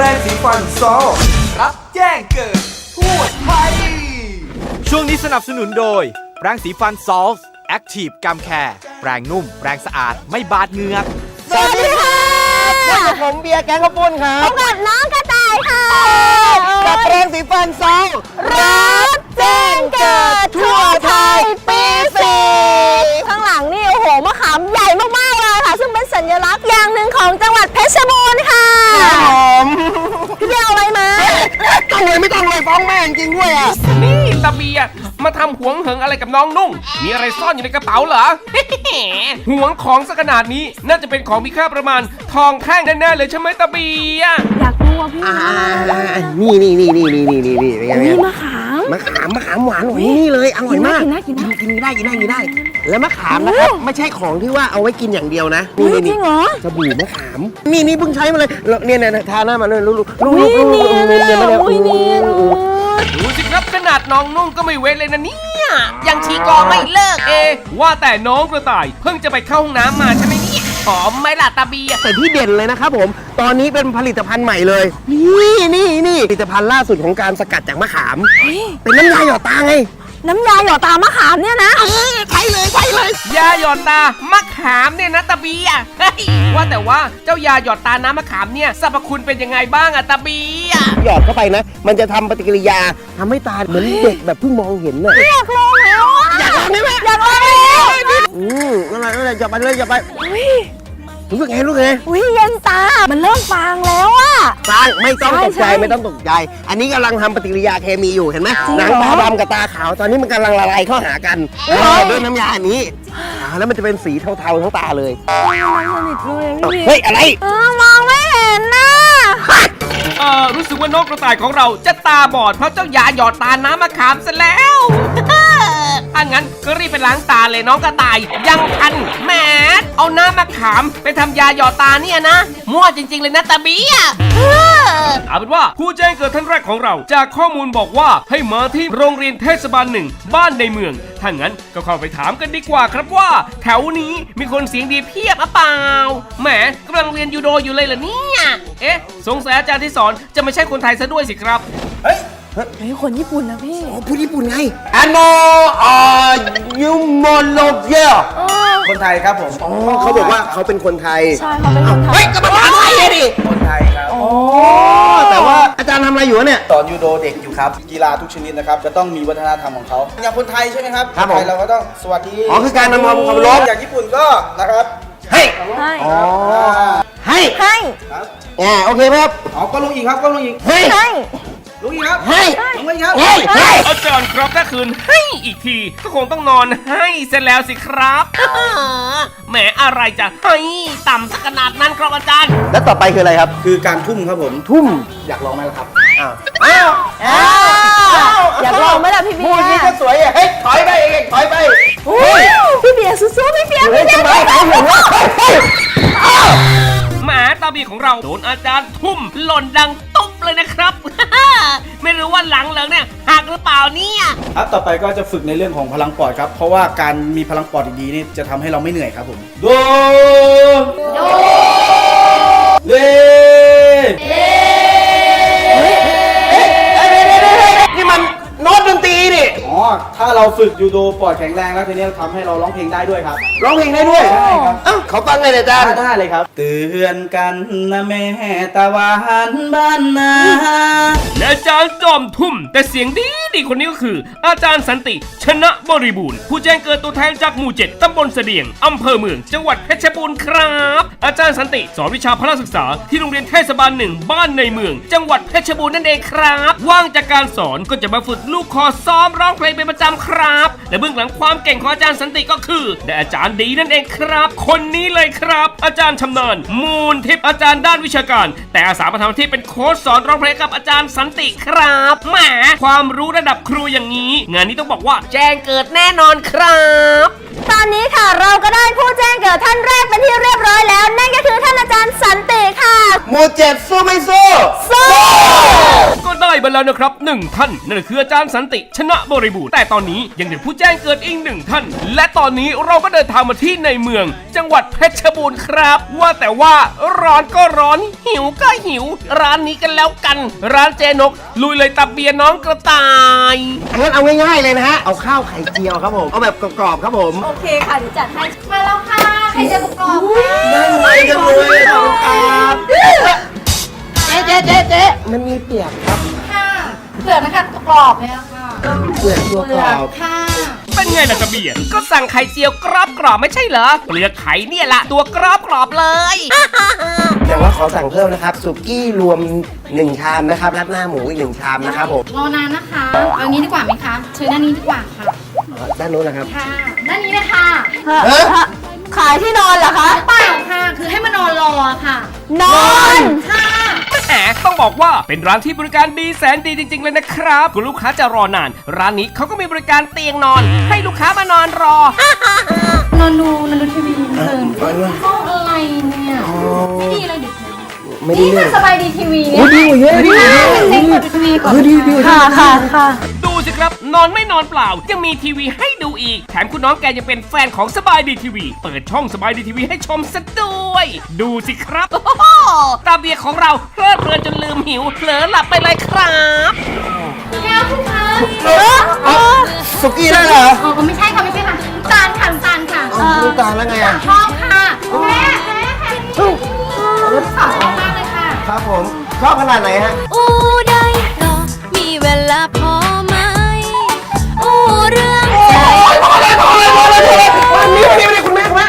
แรงสีฟันซอลรับแจ้งเกิดทั่วไทย ช่วงนี้สนับสนุนโดย แปรงสีฟันซอลส์แอคทีฟกัมแคร์แปรงนุ่ม แปรงสะอาดไม่บาดเหงือก สวัสดีค่ะพบกับผมเบียร์แกงข้าวปุ้นครัพบบกับน้องกระต่ายค่ะกับแปรงสีฟันซอลรับแจ้งเกิดทั่วไทย องเลยฟ้องแม่จริงด้วยอะนี่ตาเบียร์มาทำหวงเหิงอะไรกับน้องนุ่ง มีอะไรซ่อนอยู่ในกระเป๋าเหรอหวงของสักขนาดนี้น่าจะเป็นของมีค่าประมาณ ทองแท่งแน่ๆเลยใช่ไหมตาเบียร์อยากรู้ว่าพี่อ่านี่นี่นี่นี่นี่นี่นี่นี่เป็นไงนี่เนี่ยมะขา มมะขามมะขามหวานหวานนี่เลยอร่อยมากกินนะกินนะกินนะกินได้กินได้กินได้ แล้วมะขามนะครับไม่ใช่ของที่ว่าเอาไว้กินอย่างเดียวนะอุ๊ยจริงเหรอสบู่มะขาม นี่นี่เพิ่งใช้มาเลยแล้วเนี่ยเนี่ยทาหน้ามาเลยลูกลูกลูกอุ้ยลูกเนียนเลยเนี่ยอะเนี่ยอุ้ยเนียนโอ้โหดูสิครับขนาดน้องนุ่งก็ไม่เว้นเลยนะเนี่ยยังชีกอไม่เลิกเอะว่าแต่น้องกระต่ายเพิ่งจะไปเข้าห้องน้ำมาใช่ไหมเนี่ย หอมไหมล่ะตาเบียร์แต่ที่เด่นเลยนะครับผม ตอนนี้เป็นผลิตภัณฑ์ใหม่เลย นี่นี่นี่ผลิตภัณฑ์ล่าสุดของการสกัดจากมะขาม เป็นน้ำยาหยอดตาไง น้ำยาหยอดตามะขามเนี่ยนะใช่เลยใช่เลย ยาหยอดตามะขามเนี่ยนะตาเบียร์เฮ้ยว่าแต่ว่าเจ้ายาหยอดตาน้ำมะขามเนี่ยสรรพคุณเป็นยังไงบ้างอะตาเบียร์หยอดเข้าไปนะ มันจะทำปฏิกิริยาทำให้ตาเหมือนเด็กแบบเพิ่งมองเห็นน่ะอยากลองแล้วอะอยากลองได้ไหมอยากลองแล้ว อืมนั่นแหละนั่นแหละอย่าไปเลยอย่าไปอุ้ยรู้สึกไงรู้สึกไงอุ้ยเย็นตา มันเริ่มฟางแล้วอะฟางไม่ต้องตกใช่ใจใช่ไม่ต้องตกใจ อันนี้กำลังทำปฏิกิริยาเคมีอยู่เห็นไหมจริงหนังเหรอตาดำกับตาขาวตอนนี้มันกำลังละลายเข้าหากันโอ้ย เออด้วยน้ำยาอันนี้อ่าแล้วมันจะเป็นสีเทาๆทั้งตาเลยมันสนิทเลยพี่เฮ้ยอะไร เออมองไม่เห็นนะเออรู้สึกว่าน้องกระต่ายของเราจะตาบอดเพราะเจ้ายาหยอดตาน้ำมะขามซะแล้ว ถ้างั้นก็รีบไปล้างตาเลยน้องกระต่าย ยังทันแหมเอาน้ำมะขามไปทำยาหยอดตาเนี่ยนะ มั่วจริง ๆ เลยนะตาเบียเออเอาเป็นว่าผู้แจ้งเกิดท่านแรกของเรา จากข้อมูลบอกว่าให้มาที่โรงเรียนเทศบาลหนึ่งบ้านในเมือง ถ้างั้นก็เข้าไปถามกันดีกว่าครับว่า แถวนี้มีคนเสียงดีเพียบหรือเปล่าแหมกำลังเรียนยูโดอยู่เลยเหรอเนี่ย เอ๊ะ สงสัยอาจารย์ที่สอนจะไม่ใช่คนไทยซะด้วยสิครับ เฮ้ย คนญี่ปุ่นนะพี่อ๋อพูดญี่ปุ่นไงอันโนอ่ายูโมโลเกียคนไทยครับผมอ๋อเขาบอกว่าเขาเป็นคนไทย ใช่เขาเป็นคนไทยเฮ้ยก็มาถามไทยเลยดิคนไทยครับอ๋อแต่ว่าอาจารย์ทำอะไรอยู่วะเนี่ย สอนยูโดเด็กอยู่ครับ กีฬาทุกชนิดนะครับจะต้องมีวัฒนธรรมของเขาอย่างคนไทยใช่ไหมครับครับผม นไทยเราก็ต้องสวัสดีอ๋อคือการนำความเคารพอย่างญี่ปุ่นก็นะครับเฮ้ยให้อ๋อให้ให้ครับอ่าโอเคไหมครับอ๋อก็ลงอีกครับก็ลงอีกเฮ้ยให้ ลงอีกครับเฮ้ย ลงอีกครับ เฮ้ยเฮ้ยอาจารย์ครับถ้าคืนให้อีกที ก็คงต้องนอนให้เสร็จแล้วสิครับแหมอะไรจะให้ต่ำสักขนาดนั้นครับอาจารย์ แล้วต่อไปคืออะไรครับ คือการทุ่มครับผม ทุ่ม อยากลองไหมล่ะครับ อ้าว อ้าว อ้าว อยากลองไหมล่ะพี่เบีพูยดร์นี่ก็สวยอะเฮ้ย ถอยไปเองถอยไปอุ้ยพี่เบียร์สู้ๆพี่เบียร์เฮ้ยพี่จะเบียร์ไปไหนผมว่าเฮ้ยหมาตาบีของเราโดนอาจารย์ทุ่มหล่นดังตุ๊บเลยนะครับ ไม่รู้ว่าหลังเหลิงเนี่ยหักหรือเปล่าเนี่ยครับต่อไปก็จะฝึกในเรื่องของพลังปอดครับ เพราะว่าการมีพลังปอดดีๆนี่จะทำให้เราไม่เหนื่อยครับผมโดโดเลนี่มันโน้ตดนตรีนี่อ๋อ ถ้าเราฝึกยูโดปอดแข็งแรงแล้วทีนี้ทำให้เราร้องเพลงได้ด้วยครับ ร้องเพลงได้ด้วยใช่ครับ เอ้าเขาฟังเลยอาจารย์ ได้เลยครับ เตือนกันนะแม่ตะวันบ้านนา และอาจารย์จอมทุ่ม แต่เสียงดีดีคนนี้ก็คือ อาจารย์สันติ ชนะบริบูรณ์ ผู้แจ้งเกิดตัวแทนจากหมู่เจ็ดตำบลเสดียงอำเภอเมืองจังหวัดเพชรบูรณ์ครับ อาจารย์สันติสอนวิชาพละศึกษาที่โรงเรียนเทศบาลหนึ่งบ้านในเมือง จังหวัดเพชรบูรณ์นั่นเองครับ ว่างจากการสอนก็จะมาฝึกลูกคอซ้อมร้องเพลงเป็นประจำครับ และเบื้องหลังความเก่งของอาจารย์สันติก็คือได้อาจารย์ดีนั่นเองครับ คนนี้เลยครับ อาจารย์ชำนาญมูลทิพย์อาจารย์ด้านวิชาการ แต่อาสามาทำหน้าที่เป็นโค้ชสอนร้องเพลงกับอาจารย์สันติครับแหมความรู้ระดับครูอย่างนี้ งานนี้ต้องบอกว่าแจ้งเกิดแน่นอนครับตอนนี้ค่ะเราก็ได้ผู้แจ้งเกิดท่านแรกเป็นที่เรียบร้อยแล้ว นั่นก็คือท่านอาจารย์สันติค่ะ หมู่เจ็ดสู้ไม่สู้สู้ก็ ได้มาแล้วนะครับหนึ่งท่านนั่นคืออาจารย์สันติชนะบริบูรณ์แต่ตอนนี้ยังเหลือผู้แจ้งเกิดอีกหนึ่งท่าน และตอนนี้เราก็เดินทางมาที่ในเมือง จังหวัดเพชรบูรณ์ครับ ว่าแต่ว่าร้อนก็ร้อน หิวก็หิว ร้านนี้กันแล้วกัน ร้านเจนก ลุยเลยตับเบียร์น้องกระต่ายงั้นเอาง่ายๆเลยนะฮะเอาข้าวไข่เจียวครับผมเอาแบบกรอบๆครับผมโอเคค่ะเดี๋ยวจัดให้มาแล้วค่ะใครจะประกอบค่ะได้เลยกันเลยขอบคุณครับ เจ๊เจ๊เจ๊เจ๊มันมีเปียกครับค่ะเผือกนะคะกรอบเลยอะค่ะเปียกตัวกรอบค่ะเป็นไงล่ะกระเบียร์ก็สั่งไข่เจียวกรอบกรอบๆไม่ใช่เหรอเปลือกไข่เนี่ยละตัวกรอบกรอบๆเลยแต่ว่าขอสั่งเพิ่มนะครับสุกี้รวม1ชามนะครับราดหน้าหมูอีก1ชามนะครับผมรอนานนะคะเอางี้ดีกว่าไหมคะเชิญด้านนี้ดีกว่าค่ะด้านนู้นนะครับค่ะด้านนี้เลยค่ะเอ๊ะขายที่นอนเหรอคะเปล่าค่ะ คือให้มานอนรอค่ะ นอนค่ะแหม ต้องบอกว่าเป็นร้านที่บริการดีแสนดีจริง ๆ เลยนะครับคุณลูกค้าจะรอนาน ร้านนี้เขาก็มีบริการเตียงนอน ให้ลูกค้ามานอนรอ นอนดูนอนดูทีวีเพลินก็อะไรเนี่ยไม่ดีเลยเดี๋ยวไม่ได้นี่เรื่ค่ะองสบายดีทีวีโอ้เนี่ยดีกว่าเยอะดีกว่าเยอะเซ็งกดดูทีวีก่อนเออดีดีค่ะค่ะค่ะดูสิ ครับ นอนไม่นอนเปล่า ยังมีทีวีให้ดูอีก แถมคุณน้องแกยังเป็นแฟนของสบายดีทีวี เปิดช่องสบายดีทีวีให้ชมซะด้วย ดูสิครับ โอ้โหตาเบียร์ของเราเพลิดเพลินจนลืมหิวเผลอหลับไปเลยครับแล้วคุณคะสุกี้ได้เหรออ๋อไม่ใช่ค่ะไม่ใช่ค่ะน้ำตาลค่ะน้ำตาลค่ะเอาน้ำตาลแล้วไงอะชอบค่ะแม่แม่ค่ะลูกสาวชอบมากเลยค่ะ ครับผมชอบขนาดไหนฮะอู้ได้ก็มีเวลาพอไหมอู้ วันนี้วันนี้วันนี้คุณแม่คุณแม่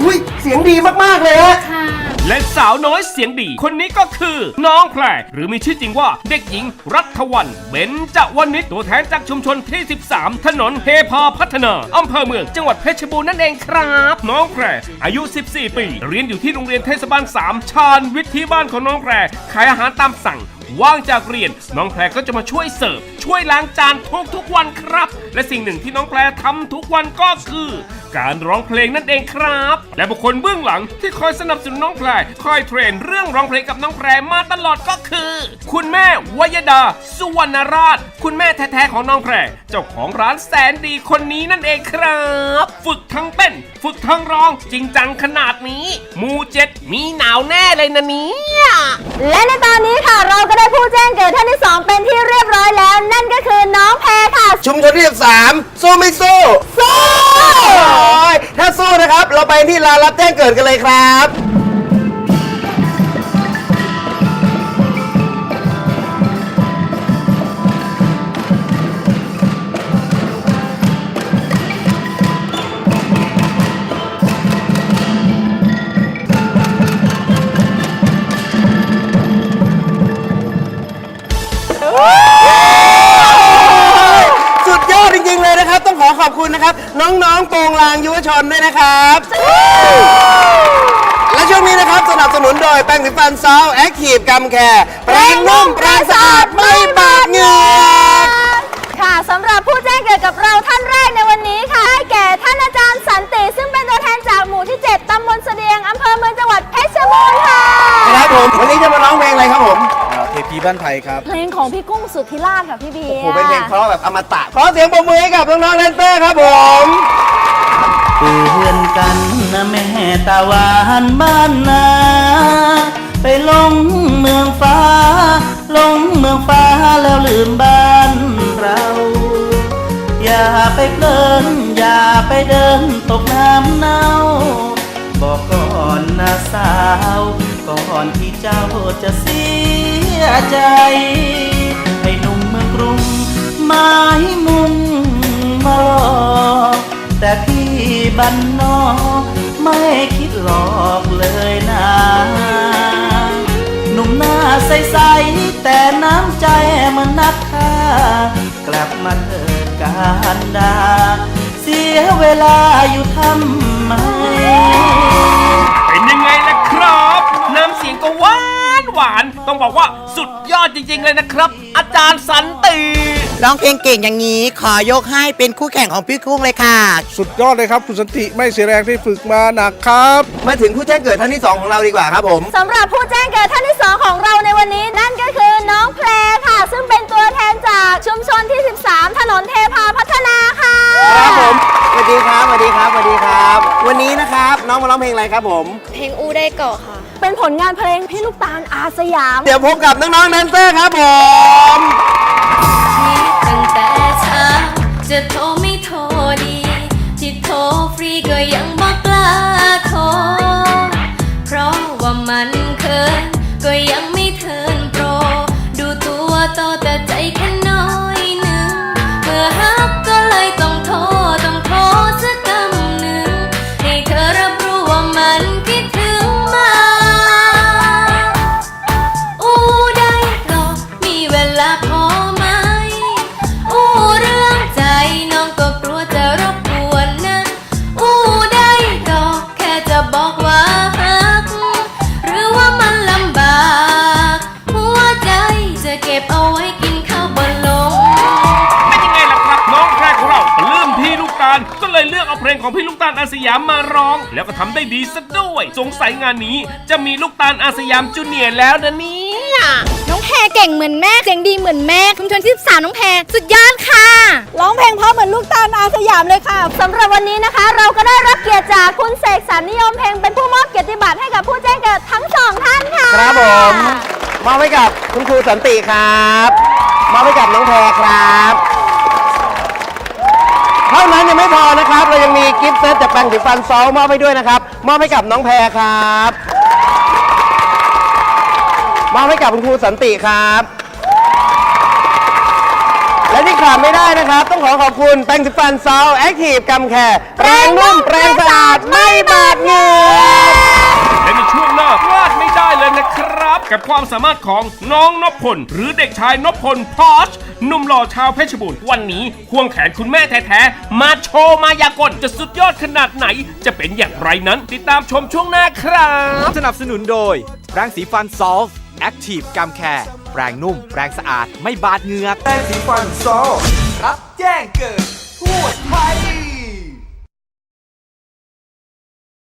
อุ้ยเสียงดีมากๆเลยฮะ ค่ะ และสาวน้อยเสียงดี คนนี้ก็คือ น้องแพรหรือมีชื่อจริงว่าเด็กหญิงรัฐวันเบนจวนิชตัวแทนจากชุมชนที่ 13 ถนนเฮพาพัฒนาอำเภอเมืองจังหวัดเพชรบูรณ์นั่นเองครับ น้องแพรอายุ 14 ปี เรียนอยู่ที่โรงเรียนเทศบาล 3 ชาญวิทย์ที่บ้านของน้องแพรขายอาหารตามสั่ง ว่างจากเรียน น้องแพรก็จะมาช่วยเสิร์ฟ ช่วยล้างจานทุกทุกๆวันครับ และสิ่งหนึ่งที่น้องแพรทำทุกวันก็คือ การร้องเพลงนั่นเองครับ และบุคคลเบื้องหลังที่คอยสนับสนุนน้องแพรคอยเทรนเรื่องร้องเพลงกับน้องแพรมาตลอดก็คือ คุณแม่วยดา สุวรรณราช คุณแม่แท้ๆของน้องแพรเจ้าของร้านแสนดีคนนี้นั่นเองครับ ฝึกทั้งเต้นฝึกทั้งร้องจริงจังขนาดนี้มูเจ็ดมีหนาวแน่เลยนะเนี่ยและในตอนนี้ค่ะเราก็ได้ผู้แจ้งเกิดท่านที่สองเป็นที่เรียบร้อยแล้วนั่นก็คือน้องแพรค่ะ ชุมชนที่13สู้ไม่สู้สู้ โอ้ยถ้าสู้นะครับ เราไปที่ร้านรับแจ้งเกิดกันเลยครับ ขอขอบคุณนะครับ น้องๆโปรงลางยุวชนด้วยนะครับ และช่วงนี้นะครับสนับสนุนโดยแป้งสีฟันซาวแอคทีฟกัมแคร์แปรงนุ่มแปรงสะอาดไม่บาดเหงื่อค่ะสำหรับผู้แจ้งเกิดกับเราท่านแรกในวันนี้ค่ะได้แก่ เทพีบ้านไผ่ครับ เพลงของพี่กุ้งสุทธิราชกับพี่เบียร์โอ้โหเป็นเพลงเพราะแบบอมตะขอเสียงปรบมือให้กับน้องๆแดนเซอร์ครับผม เพื่อนกันนะแม่ตาหวานบ้านนา ไปลงเมืองฟ้า ลงเมืองฟ้าแล้วลืมบ้านเรา อย่าไปเพลินอย่าไปเดินตกน้ำเน่า บอกก่อนนะสาว ก่อนที่เจ้าจะเสียใจ ให้หนุ่มเมืองกรุงไม้มุ่งมาหลอกแต่พี่บ้านนอกไม่คิดหลอกเลยนะหนุ่มหน้าใสๆแต่น้ำใจมันนักค่ากลับมาเถิดการดา เสียเวลาอยู่ทำไม สียงก็หวานหวาน ต้องบอกว่าสุดยอดจริง ๆ เลยนะครับ อาจารย์สันติร้องเพลงเก่งอย่างนี้ ขอยกให้เป็นคู่แข่งของพี่คุ้งเลยค่ะ สุดยอดเลยครับคุณสันติไม่เสียแรงที่ฝึกมาหนักครับ มาถึงผู้แจ้งเกิดท่านที่ 2 ของเราดีกว่าครับผม สำหรับผู้แจ้งเกิดท่านที่ 2 ของเราในวันนี้ นั่นก็คือน้องเพรค่ะ ซึ่งเป็นตัวแทนจากชุมชนที่ 13 ถนนเทพาพัฒนาค่ะ ครับผมสวัสดีครับสวัสดีครับสวัสดีครับ องมาร้องเพลงอะไรครับผม เพลงอูได้เกาะค่ะ เป็นผลงานเพลงพี่ลูกตาลอาสยาม เดี๋ยวพบกับน้องๆแดนเซอร์ครับผมตั้งแต่เช้าจะโทรไม่โทรดีที่โทรฟรีก็ยังบอกกล้าโทรเพราะว่ามันเคินก็ยังไม่เทิร์นโปร ดูตัวโตแต่ใจแค่ เลยเลือกเอาเพลงของพี่ลูกตาลอาสยามมาร้อง แล้วก็ทำได้ดีซะด้วย สงสัยงานนี้จะมีลูกตาลอาสยามจูเนียร์แล้วนะเนี่ยน้องแพรเก่งเหมือนแม่เสียงดีเหมือนแม่ชุมชนที่13น้องแพรสุดยอดค่ะร้องเพลงเพราะเหมือนลูกตาลอาสยามเลยค่ะสำหรับวันนี้นะคะ เราก็ได้รับเกียรติจากคุณเสกสรรนิยมเพลงเป็นผู้มอบเกียรติบัตรให้กับผู้แจ้งเกิดทั้งสองท่านค่ะครับผมมอบให้กับคุณครูสันติครับมอบให้กับน้องแพรครับ เท่านั้นยังไม่พอนะครับ เรายังมีกิฟต์เซตจากแปรงสีฟันซอลมอบให้ด้วยนะครับ มอบให้กับน้องแพรครับ มอบให้กับคุณครูสันติครับ และที่ขาดไม่ได้นะครับ ต้องขอขอบคุณแปรงสีฟันซอลแอคทีฟกัมแคร์แปรงนุ่มแปรงสะอาดไม่บาดเหงื่อ นะครับ กับความสามารถของน้องนพพล หรือเด็กชายนพพลพอชหนุ่มหล่อชาวเพชรบูรณ์วันนี้ควงแขนคุณแม่แท้ๆ มาโชว์มายากลจะสุดยอดขนาดไหน จะเป็นอย่างไรนั้น ติดตามชมช่วงหน้าครับ สนับสนุนโดยแปรงสีฟันซอลแอคทีฟกัมแคร์แปรงนุ่ม แปรงสะอาดไม่บาดเหงือกแป้งสีฟันซอลครับ